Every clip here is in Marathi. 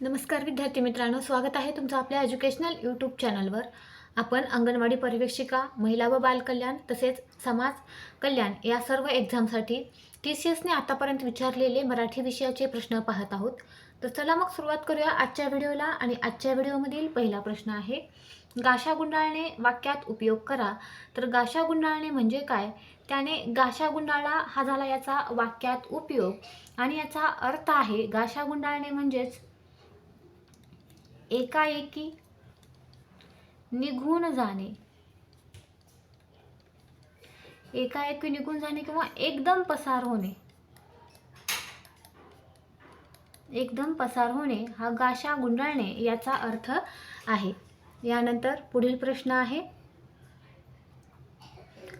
नमस्कार विद्यार्थी मित्रांनो स्वागत आहे तुमचं आपल्या एज्युकेशनल यूट्यूब चॅनलवर आपण अंगणवाडी परिवेक्षिका महिला व बालकल्याण तसेच समाज कल्याण या सर्व एक्झामसाठी टी सी एसने आतापर्यंत विचारलेले मराठी विषयाचे प्रश्न पाहत आहोत. तर चला मग सुरुवात करूया आजच्या व्हिडिओला आणि आजच्या व्हिडिओमधील पहिला प्रश्न आहे गाशा गुंडाळणे वाक्यात उपयोग करा. तर गाशा गुंडाळणे म्हणजे काय? त्याने गाशा गुंडाळा हा झाला याचा वाक्यात उपयोग आणि याचा अर्थ आहे गाशा गुंडाळणे म्हणजेच एकाएकी निघून जाणे. एकाएकी निघून जाणे किंवा एकदम पसार होणे. एकदम पसार होणे हा गाशा गुंडाळणे याचा अर्थ आहे. यानंतर पुढील प्रश्न आहे.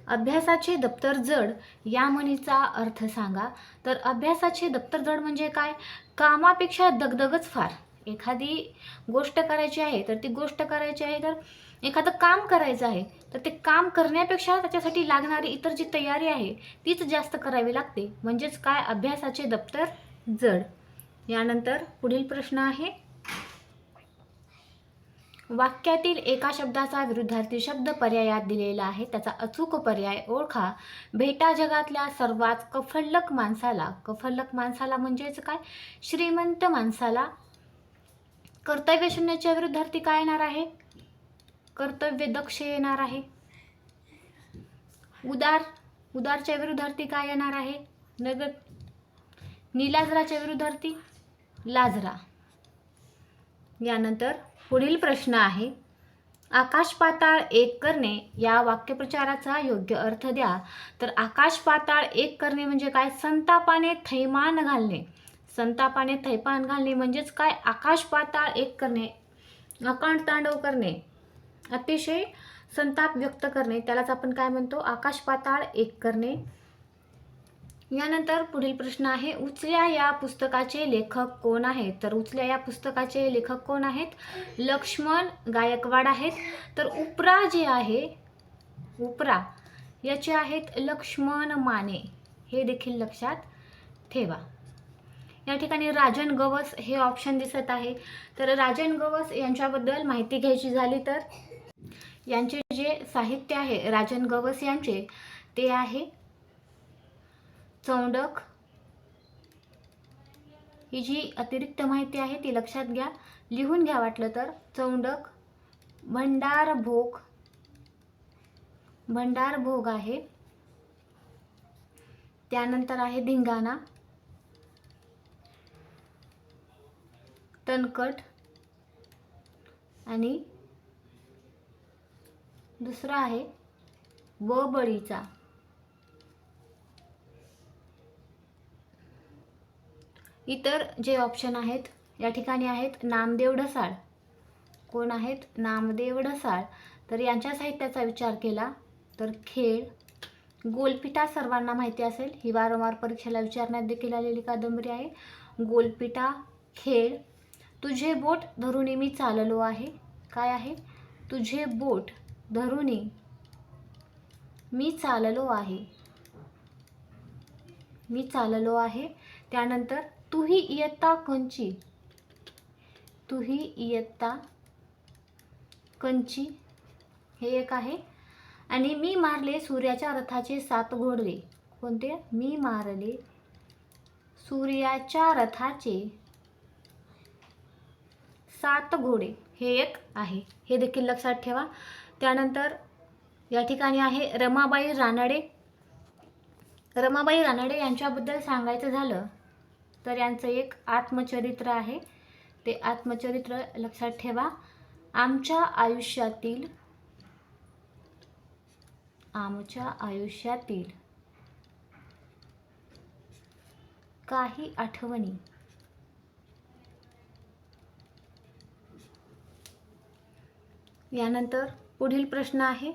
अभ्यासाचे दप्तर जड या म्हणीचा अर्थ सांगा. तर अभ्यासाचे दप्तर जड म्हणजे काय? कामापेक्षा दगदगच फार. एखादी गोष्ट करायची आहे तर ती गोष्ट करायची आहे तर एखादं काम करायचं आहे तर ते काम करण्यापेक्षा त्याच्यासाठी लागणारी इतर जी तयारी आहे तीच जास्त करावी लागते. म्हणजेच काय? अभ्यासाचे दप्तर जड. यानंतर पुढील प्रश्न आहे. वाक्यातील एका शब्दाचा विरुद्धार्थी शब्द पर्यायात दिलेला आहे. त्याचा अचूक पर्याय ओळखा. भेटा जगातल्या सर्वात कफल्लक माणसाला. कफल्लक माणसाला म्हणजेच काय? श्रीमंत माणसाला कर्तव्य शून्याच्या विरुद्धार्थी काय येणार आहे? कर्तव्य दक्ष येणार आहे. उदार उदारच्या विरुद्धार्थी काय येणार आहे? नगद निलाजराच्या विरुद्धार्थी? लाजरा. यानंतर पुढील प्रश्न आहे आकाश पाताळ एक करणे या वाक्यप्रचाराचा योग्य अर्थ द्या. तर आकाश पाताळ एक करणे म्हणजे काय? संतापाने थैमान घालणे. संतापाने थैपान घालणे म्हणजेच काय? आकाश पाताळ एक करणे अकांड तांडव करणे अतिशय संताप व्यक्त करणे. त्यालाच आपण काय म्हणतो? आकाश पाताळ एक करणे. यानंतर पुढील प्रश्न आहे उचल्या या पुस्तकाचे लेखक कोण आहेत? तर उचल्या या पुस्तकाचे लेखक कोण आहेत? लक्ष्मण गायकवाड आहेत. तर उपरा जे आहे उपरा याचे आहेत लक्ष्मण माने. हे देखील लक्षात ठेवा. या ठिकाणी राजन गवस हे ऑप्शन दिसत आहे. तर राजन गवस यांच्याबद्दल माहिती घ्यायची झाली तर? यांचे जे साहित्य आहे राजन गवस यांचे ते आहे चौंडक. ही जी अतिरिक्त माहिती आहे ती लक्षात घ्या. लिहून घ्या वाटलं तर. चौंडक भंडार भोग. भंडार भोग आहे. त्यानंतर आहे धिंगाणा. तणकट आणि दुसरा आहे व बळीचा. इतर जे ऑप्शन आहेत या ठिकाणी आहेत नामदेव ढसाळ. कोण आहेत? नामदेव ढसाळ. तर यांच्या साहित्याचा विचार केला तर खेळ गोलपिटा सर्वांना माहिती असेल. ही वारंवार परीक्षेला विचारण्यात देखील आलेली कादंबरी आहे. गोलपिटा खेळ तुझे बोट धरुणी मी चाललो आहे. काय आहे? तुझे बोट धरुणी मी चाललो आहे. मी चाललो आहे. त्यानंतर तूही इयत्ता कंची. तूही इयत्ता कंची. हे एक आहे. आणि मी मारले सूर्याच्या रथाचे सात घोडवे कोणते? मी मारले सूर्याच्या रथाचे सात घोडे हे एक आहे. हे देखील लक्षात ठेवा. त्यानंतर या ठिकाणी आहे रमाबाई रानडे. रमाबाई रानडे यांच्याबद्दल सांगायचं झालं तर यांचं एक आत्मचरित्र आहे. ते आत्मचरित्र लक्षात ठेवा. आमच्या आयुष्यातील आमच्या आयुष्यातील काही आठवणी यानंतर पुढील प्रश्न आहे.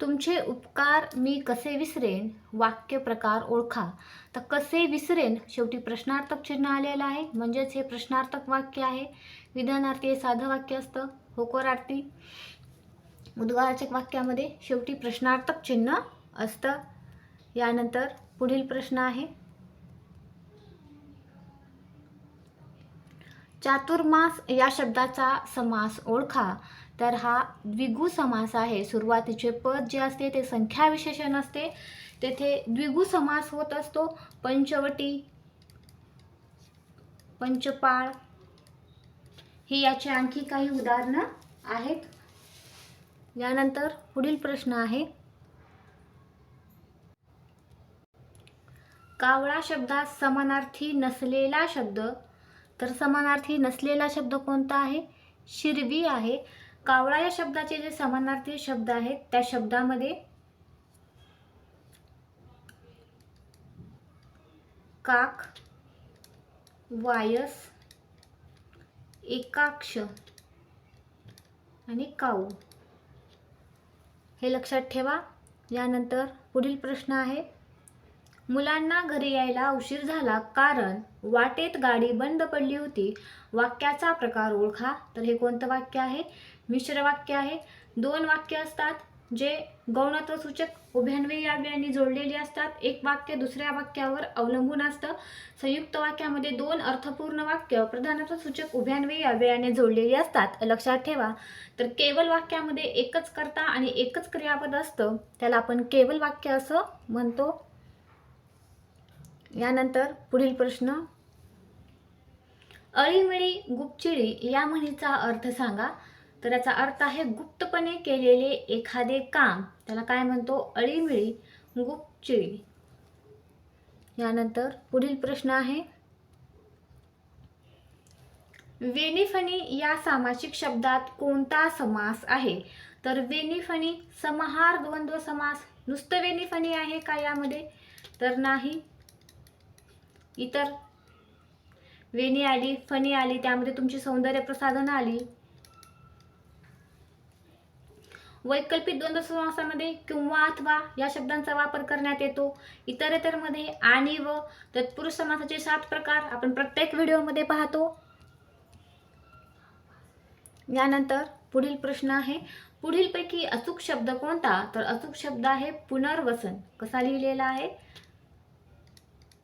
तुमचे उपकार मी कसे विसरेन? वाक्य प्रकार ओळखा. तर कसे विसरेन? शेवटी प्रश्नार्थक चिन्ह आलेलं आहे. म्हणजेच हे प्रश्नार्थक वाक्य आहे. विधानार्थी हे साधं वाक्य असतं. होकोरार्थी उद्गाराचक वाक्यामध्ये शेवटी प्रश्नार्थक चिन्ह असतं. यानंतर पुढील प्रश्न आहे. चातुर्मास या शब्दाचा समास ओळखा. तर हा द्विगु समास आहे. सुरुवातीचे पद जे असते ते संख्या विशेषण असते. तेथे द्विगु समास होत असतो. पंचवटी पंचपाळ ही याची आणखी काही उदाहरणं आहेत. यानंतर पुढील प्रश्न आहे. कावळा शब्दात समानार्थी नसलेला शब्द तर समानार्थी नसलेला शब्द कोणता आहे? शिरवी आहे. कावळा या शब्दाचे जे समानार्थी शब्द आहेत त्या शब्दामध्ये काक वायस एकाक्ष आणि काऊ. हे लक्षात ठेवा. यानंतर पुढील प्रश्न आहे. मुलांना घरी यायला उशीर झाला कारण वाटेत गाडी बंद पडली होती. वाक्याचा प्रकार ओळखा. तर हे कोणतं वाक्य आहे? मिश्र वाक्य आहे. दोन वाक्य असतात जे गौणत्व सूचक उभ्यान्वयी अव्ययांनी जोडलेली असतात. एक वाक्य दुसऱ्या वाक्यावर अवलंबून असतं. संयुक्त वाक्यामध्ये दोन अर्थपूर्ण वाक्य प्रधानत्व सूचक उभ्यान्वयी अव्ययाने जोडलेली असतात. लक्षात ठेवा. तर केवल वाक्यामध्ये एकच कर्ता आणि एकच क्रियापद असतं. त्याला आपण केवल वाक्य असं म्हणतो. यानंतर पुढील प्रश्न. अळीमिळी गुपचिळी या म्हणीचा अर्थ सांगा. तर याचा अर्थ आहे गुप्तपणे केलेले एखादे काम. त्याला काय म्हणतो? अळीमिळी गुपचिळी. यानंतर पुढील प्रश्न आहे. वेनिफणी या सामासिक शब्दात कोणता समास आहे? तर वेनिफणी समाहार द्वंद्व समास. नुसतं वेनिफणी आहे का यामध्ये? तर नाही. इतर. वेणी आली फणी आली त्यामध्ये तुमची सौंदर्य प्रसाधनं आली. वैकल्पिक द्वंद्व समासामध्ये किंवा अथवा या शब्दांचा वापर करण्यात येतो. इतरेतरमध्ये आणि व तत्पुरुष समासाचे सात प्रकार आपण प्रत्येक व्हिडिओमध्ये पाहतो. यानंतर पुढील प्रश्न आहे. पुढीलपैकी अचूक शब्द कोणता? तर अचूक शब्द आहे पुनर्वसन. कसा लिहिलेला आहे?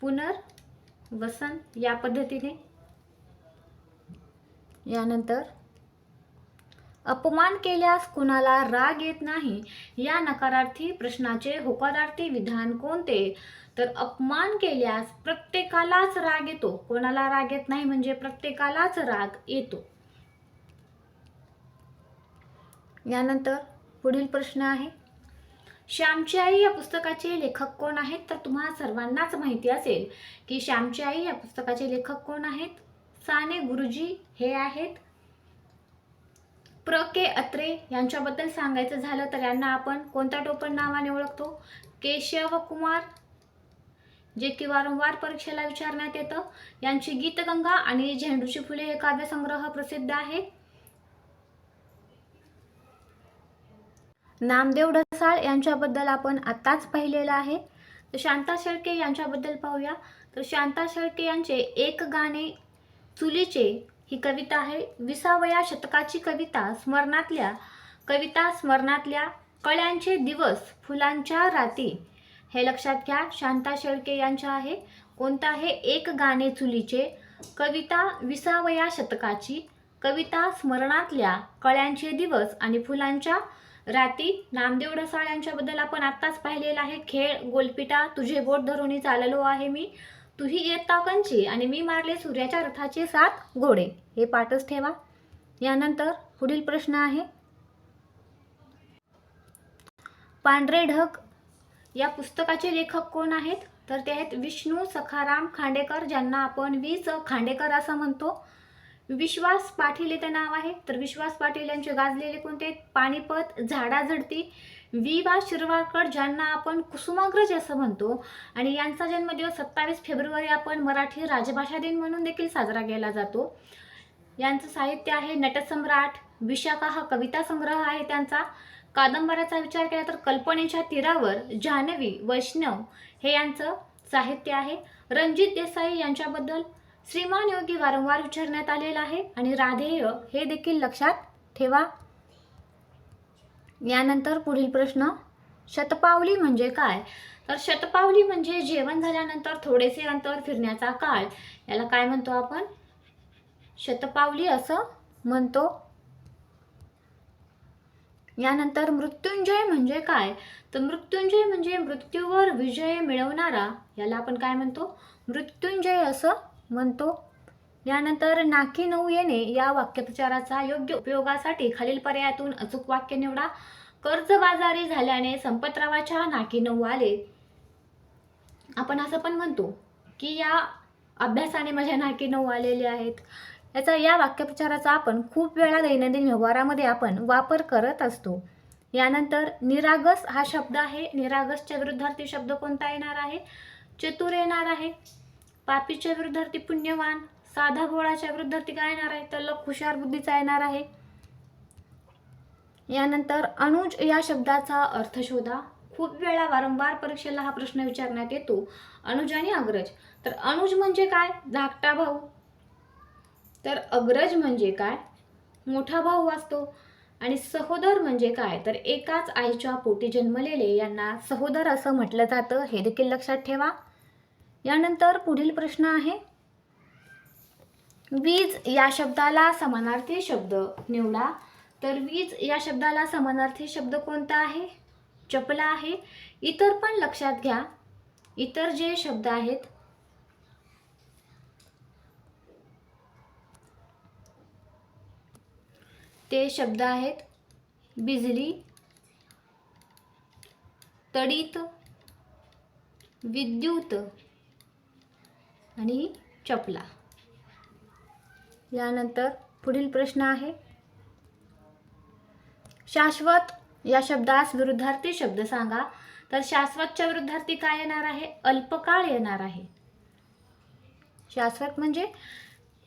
पुनर्वसन या पद्धतीने. यानंतर अपमान केल्यास कुणाला राग येत नाही या नकारार्थी प्रश्नाचे होकारार्थी विधान कोणते? तर अपमान केल्यास प्रत्येकालाच राग येतो. कोणाला राग येत नाही म्हणजे प्रत्येकालाच राग येतो. यानंतर पुढील प्रश्न आहे. श्यामची आई या पुस्तकाचे लेखक कोण आहेत? तर तुम्हाला सर्वांनाच माहिती असेल की श्यामची आई या पुस्तकाचे लेखक कोण आहेत? साने गुरुजी हे आहेत. प्र के अत्रे यांच्याबद्दल सांगायचं झालं तर यांना आपण कोणत्या टोपण नावाने ओळखतो? केशव कुमार जे की वारंवार परीक्षेला विचारण्यात येतं. यांची गीतगंगा आणि झेंडूची फुले हे काव्यसंग्रह प्रसिद्ध आहे नामदेव ढसाळ यांच्याबद्दल आपण आत्ताच पाहिलेलं आहे. तर शांता शेळके यांच्याबद्दल पाहूया. तर शांता शेळके यांचे एक गाणे चुलीचे ही कविता आहे. विसावया शतकाची कविता स्मरणातल्या कविता स्मरणातल्या कळ्यांचे दिवस फुलांच्या राती. हे लक्षात घ्या शांता शेळके यांच्या आहे. कोणतं आहे? एक गाणे चुलीचे. कविता विसावया शतकाची. कविता स्मरणातल्या कळ्यांचे दिवस आणि फुलांच्या राती. नामदेव ढसाळ यांच्याबद्दल आपण आत्ताच पाहिलेलं आहे. खेळ गोलपिटा तुझे बोट धरूनही चाललो आहे मी. तुही येता कंची आणि मी मारले सूर्याच्या रथाचे सात घोडे. हे पाठच ठेवा. यानंतर पुढील प्रश्न आहे. पांढरे ढग या पुस्तकाचे लेखक कोण आहेत? तर ते आहेत विष्णू सखाराम खांडेकर ज्यांना आपण वीज खांडेकर असं म्हणतो. विश्वास पाटील इथे नाव आहे. तर विश्वास पाटील यांचे गाजलेले कोणते? पानिपत झाडाझडती वि वा शिरवाळकर ज्यांना आपण कुसुमाग्रज असं म्हणतो. आणि यांचा जन्मदिवस सत्तावीस फेब्रुवारी आपण मराठी राजभाषा दिन म्हणून देखील साजरा केला जातो. यांचं साहित्य आहे नटसम्राट. विशाखा हा कविता संग्रह आहे त्यांचा. कादंबऱ्याचा विचार केला तर कल्पनेच्या तीरावर जान्हवी वैष्णव हे यांचं साहित्य आहे. रणजित देसाई यांच्याबद्दल श्रीमान योगी वारंवार विचारण्यात आलेला आहे आणि राधेय हे देखील लक्षात ठेवा. यानंतर पुढील प्रश्न शतपावली म्हणजे काय? तर शतपावली म्हणजे जेवण झाल्यानंतर थोडेसे अंतर फिरण्याचा काळ. याला काय म्हणतो आपण? शतपावली असं म्हणतो. यानंतर मृत्युंजय म्हणजे काय? तर मृत्युंजय म्हणजे मृत्यूवर विजय मिळवणारा याला आपण काय म्हणतो? मृत्युंजय असं म्हणतो. यानंतर नाकी नऊ येणे या वाक्यप्रचाराचा योग्य उपयोगासाठी खालील पर्यायातून अचूक वाक्य निवडा. कर्जबाजारी झाल्याने संपतरावाच्या नाकी नऊ आले. आपण असं पण म्हणतो की या अभ्यासाने माझ्या नाकी नऊ आलेले आहेत. याचा या वाक्यप्रचाराचा आपण खूप वेळा दैनंदिन व्यवहारामध्ये आपण वापर करत असतो. यानंतर निरागस हा शब्द आहे. निरागसच्या विरुद्धार्थी शब्द कोणता येणार आहे? चतुर येणार आहे. पापीच्या विरुद्धार्थी पुण्यवान. साधा भोळाच्या विरुद्धार्थी काय येणार आहे? तर हुशार बुद्धीचा येणार आहे. यानंतर अनुज या शब्दाचा अर्थ शोधा. खूप वेळा वारंवार परीक्षेला हा प्रश्न विचारण्यात येतो. अनुज आणि अग्रज. तर अनुज म्हणजे काय? धाकटा भाऊ. तर अग्रज म्हणजे काय? मोठा भाऊ असतो. आणि सहोदर म्हणजे काय? तर एकाच आईच्या पोटी जन्मलेले यांना सहोदर असं म्हटलं जातं. हे देखील लक्षात ठेवा. यानंतर पुढील प्रश्न आहे. वीज या शब्दाला समानार्थी शब्द निवडा. तर वीज या शब्दाला समानार्थी शब्द कोणता आहे? चपला आहे. इतर पण लक्षात घ्या. इतर जे शब्द आहेत ते शब्द आहेत. बिजली तडित विद्युत आणि चपला. यानंतर पुढील प्रश्न आहे. शाश्वत या शब्दास विरुद्धार्थी शब्द सांगा. तर शाश्वतच्या विरुद्धार्थी काय येणार आहे? अल्पकाळ येणार आहे. शाश्वत म्हणजे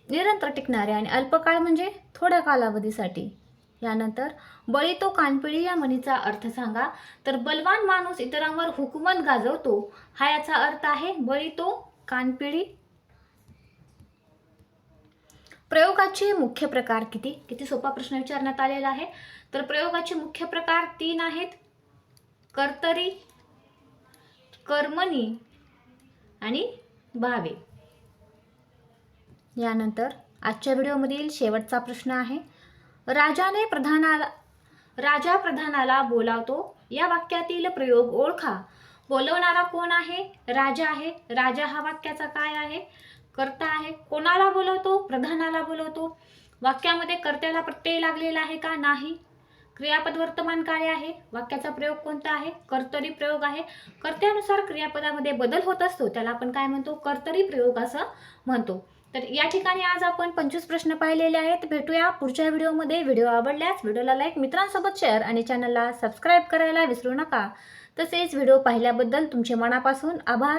निरंतर टिकणारे आणि अल्पकाळ म्हणजे थोड्या कालावधीसाठी. यानंतर बळी तो कानपिळी या म्हणीचा अर्थ सांगा. तर बलवान माणूस इतरांवर हुकुमत गाजवतो हा याचा अर्थ आहे बळी तो कानपिळी. प्रयोगाचे मुख्य प्रकार किती? किती सोपा प्रश्न विचारण्यात आलेला आहे. तर प्रयोगाचे मुख्य प्रकार तीन आहेत. कर्तरी कर्मणी आणि भावे. यानंतर आजच्या व्हिडिओमधील शेवटचा प्रश्न आहे. राजाने प्रधानाला राजा प्रधानाला बोलावतो या वाक्यातील प्रयोग ओळखा. बोलवणारा कोण आहे? राजा आहे. राजा हा वाक्याचा काय आहे? कर्ता आहे. कोणाला बोलवतो? प्रधानाला बोलवतो. वाक्यामध्ये कर्त्याला प्रत्यय लागलेला आहे का? नाही. क्रियापद वर्तमान काय आहे? वाक्याचा प्रयोग कोणता आहे? कर्तरी प्रयोग आहे. कर्त्यानुसार क्रियापदामध्ये बदल होत असतो. त्याला आपण काय म्हणतो? कर्तरी प्रयोग असं म्हणतो. तर या ठिकाणी आज आपण पंचवीस प्रश्न पाहिलेले आहेत. भेटूया पुढच्या व्हिडिओमध्ये. व्हिडिओ आवडल्यास व्हिडिओला लाईक मित्रांसोबत शेअर आणि चॅनलला सबस्क्राईब करायला विसरू नका. तसेच व्हिडिओ पाहिल्याबद्दल तुमचे मनापासून आभार.